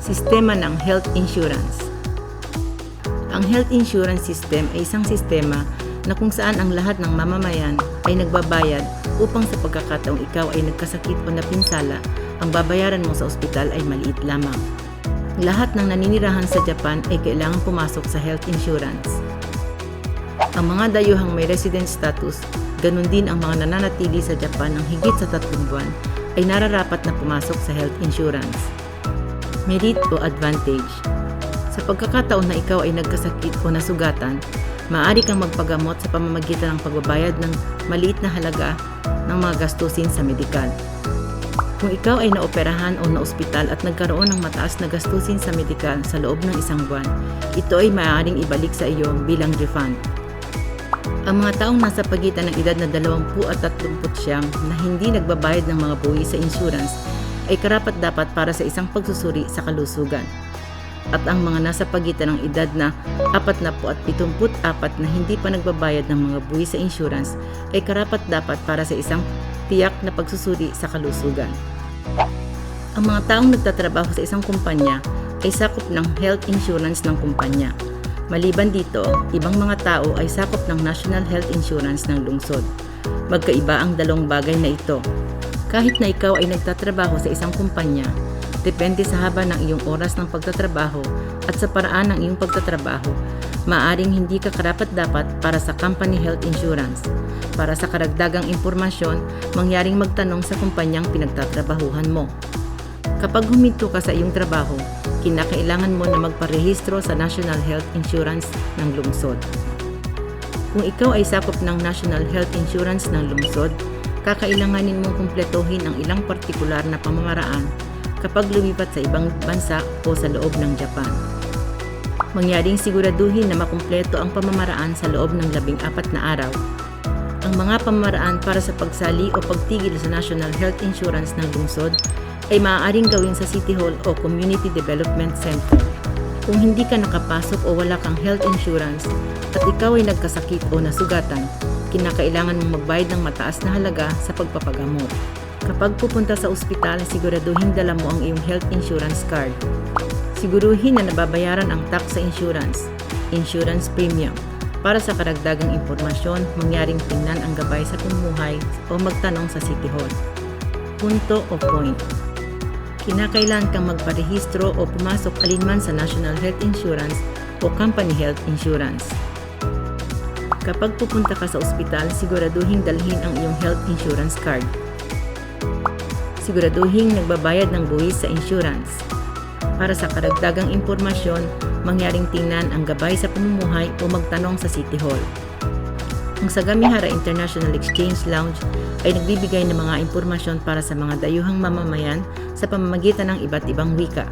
Sistema ng Health Insurance Ang health insurance system ay isang sistema na kung saan ang lahat ng mamamayan ay nagbabayad upang sa pagkakataong ikaw ay nagkasakit o napinsala, ang babayaran mo sa ospital ay maliit lamang. Lahat ng naninirahan sa Japan ay kailangang pumasok sa health insurance. Ang mga dayuhang may resident status, ganun din ang mga nananatili sa Japan ng higit sa tatlong buwan, ay nararapat na pumasok sa health insurance. Merit o advantage Sa pagkakataon na ikaw ay nagkasakit o nasugatan, maaari kang magpagamot sa pamamagitan ng pagbabayad ng maliit na halaga ng mga gastusin sa medikal. Kung ikaw ay naoperahan o naospital at nagkaroon ng mataas na gastusin sa medikal sa loob ng isang buwan, ito ay maaaring ibalik sa iyo bilang refund. Ang mga taong nasa pagitan ng edad na 20 at 39 na hindi nagbabayad ng mga buwi sa insurance ay karapat dapat para sa isang pagsusuri sa kalusugan. At ang mga nasa pagitan ng edad na 40 at 74 na hindi pa nagbabayad ng mga buwi sa insurance ay karapat dapat para sa isang tiyak na pagsusuri sa kalusugan. Ang mga taong nagtatrabaho sa isang kumpanya ay sakop ng health insurance ng kumpanya. Maliban dito, ibang mga tao ay sakop ng National Health Insurance ng lungsod. Magkaiba ang dalawang bagay na ito. Kahit na ikaw ay nagtatrabaho sa isang kumpanya, depende sa haba ng iyong oras ng pagtatrabaho at sa paraan ng iyong pagtatrabaho, maaring hindi ka karapat-dapat para sa company health insurance. Para sa karagdagang impormasyon, mangyaring magtanong sa kumpanyang pinagtatrabahuhan mo. Kapag huminto ka sa iyong trabaho, kinakailangan mo na magparehistro sa National Health Insurance ng lungsod. Kung ikaw ay sakop ng National Health Insurance ng lungsod, kakailanganin mong kumpletuhin ang ilang partikular na pamamaraan kapag lumipat sa ibang bansa o sa loob ng Japan. Mangyaring siguraduhin na makumpleto ang pamamaraan sa loob ng labing apat na araw. Ang mga pamamaraan para sa pagsali o pagtigil sa National Health Insurance ng lungsod ay maaaring gawin sa City Hall o Community Development Center. Kung hindi ka nakapasok o wala kang health insurance at ikaw ay nagkasakit o nasugatan, kinakailangan mong magbayad ng mataas na halaga sa pagpapagamot. Kapag pupunta sa ospital, siguraduhin dala mo ang iyong health insurance card. Siguruhin na nababayaran ang tax sa insurance, insurance premium. Para sa karagdagang impormasyon, mangyaring tingnan ang gabay sa pamumuhay o magtanong sa City Hall. Punto o point. Kinakailan kang magparehistro o pumasok alinman sa National Health Insurance o Company Health Insurance. Kapag pupunta ka sa ospital, siguraduhin dalhin ang iyong health insurance card. Siguraduhin nagbabayad ng buwis sa insurance. Para sa karagdagang impormasyon, mangyaring tingnan ang gabay sa pamumuhay o magtanong sa City Hall. Ang Sagamihara International Exchange Lounge ay nagbibigay ng mga impormasyon para sa mga dayuhang mamamayan sa pamamagitan ng iba't ibang wika.